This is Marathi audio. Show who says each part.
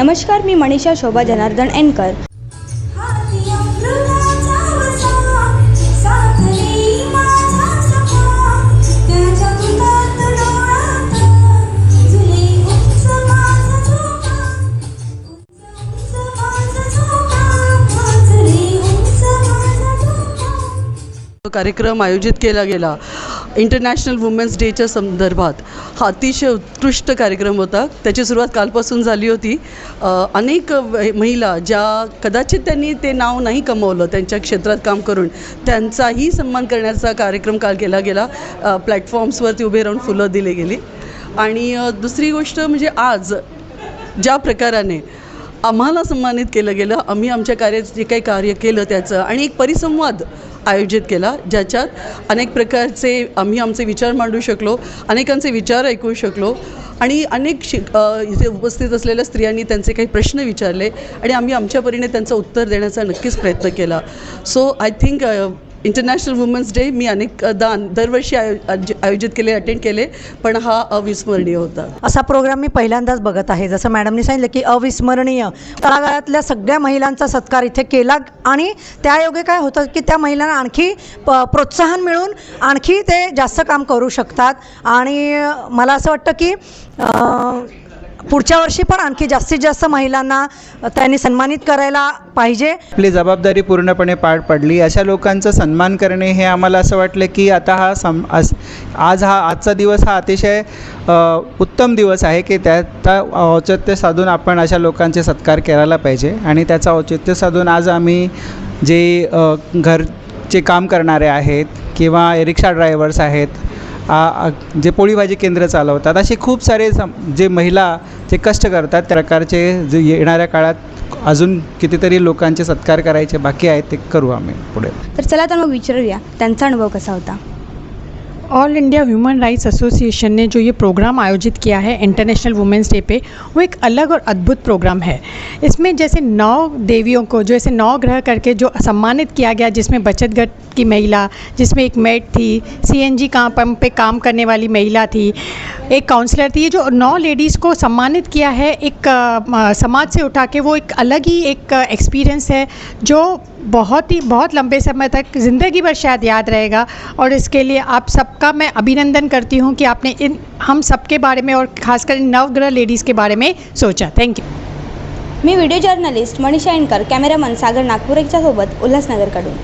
Speaker 1: नमस्कार मी मनीषा शोभा जनार्दन एनकर.
Speaker 2: कार्यक्रम आयोजित केला गेला. इंटरनॅशनल वुमेन्स डेच्या संदर्भात हा अतिशय उत्कृष्ट कार्यक्रम होता. त्याची सुरुवात कालपासून झाली होती. अनेक महिला ज्या कदाचित त्यांनी ते नाव नाही कमवलं त्यांच्या क्षेत्रात काम करून त्यांचाही सन्मान करण्याचा कार्यक्रम काल केला गेला. प्लॅटफॉर्म्सवरती उभे राहून फुलं दिली गेली. आणि दुसरी गोष्ट म्हणजे आज ज्या प्रकाराने आम्हाला सन्मानित केलं गेलं. आम्ही आमच्या कार्यात जे काही कार्य केलं त्याचं आणि एक परिसंवाद आयोजित केला ज्याच्यात अनेक प्रकारचे आम्ही आमचे विचार मांडू शकलो अनेकांचे विचार ऐकू शकलो आणि अनेक शिक इथे उपस्थित असलेल्या स्त्रियांनी त्यांचे काही प्रश्न विचारले आणि आम्ही आमच्या परीने त्यांचं उत्तर देण्याचा नक्कीच प्रयत्न केला. So I think international women's day मी अनेक दान दरवर्षी आयोजित केले अटेंड केले पण हा अविस्मरणीय होता.
Speaker 3: असा प्रोग्राम मी पहिल्यांदाच बघत आहे. जसं मॅडमनी सांगितलं की अविस्मरणीय. तळागाळातल्या सगळ्या महिलांचा सत्कार इथे केला आणि त्यायोगे काय होतं की त्या महिलांना आणखी प प्रोत्साहन मिळून आणखी ते जास्त काम करू शकतात. आणि मला असं वाटतं की पुढच्या वर्षी पण आणखी जास्तीत जास्त महिलांना त्यांनी सन्मानित करायला पाहिजे.
Speaker 4: आपली जबाबदारी पूर्णपणे पार पडली. अशा लोकांचा सन्मान करणे हे आम्हाला असं वाटलं की आता हा सम आज आज हा आजचा दिवस हा अतिशय उत्तम दिवस आहे की त्याचा औचित्य साधून आपण अशा लोकांचे सत्कार करायला पाहिजे. आणि त्याचा औचित्य साधून आज आम्ही जे घरचे काम करणारे आहेत किंवा रिक्षा ड्रायव्हर्स आहेत आ- जे पोळी भाजी केंद्र चालवतात असे खूप सारे सम जे महिला जे कष्ट करतात त्या प्रकारचे जे येणाऱ्या काळात अजून कितीतरी लोकांचे सत्कार करायचे बाकी आहेत ते करू आम्ही पुढे.
Speaker 1: तर चला तर मग विचारूया त्यांचा अनुभव कसा होता?
Speaker 5: All India human rights association ने जो ये प्रोग्राम आयोजित किया है इंटरनेशनल वुमेंस डे पे वो एक अलग और अद्भुत प्रोग्राम है। इसमें जैसे नौ देवियों को जो ऐसे नौ ग्रह करके जो सम्मानित किया गया जिसमें बचत गट की महिला जिसमें एक मेट थी सीएनजी का पंप पे काम करने वाली महिला थी एक काउंसलर थी जो नौ लेडीज़ को सम्मानित किया है एक म, समाज से उठा के वो एक अलग ही एक एक्सपीरियंस है जो बहुत ही, बहुत लंबे समय तक ज़िंदगी भर शायद याद रहेगा। और इसके लिए आप सबका मैं अभिनंदन करती हूँ कि आपने इन, हम सबके बारे में और खासकर इन नवग्रह लेडीज़ के बारे में सोचा। थैंक यू
Speaker 1: मैं video journalist Manisha anchor cameraman Sagar Nagpur सोबत उल्हासनगरकडून.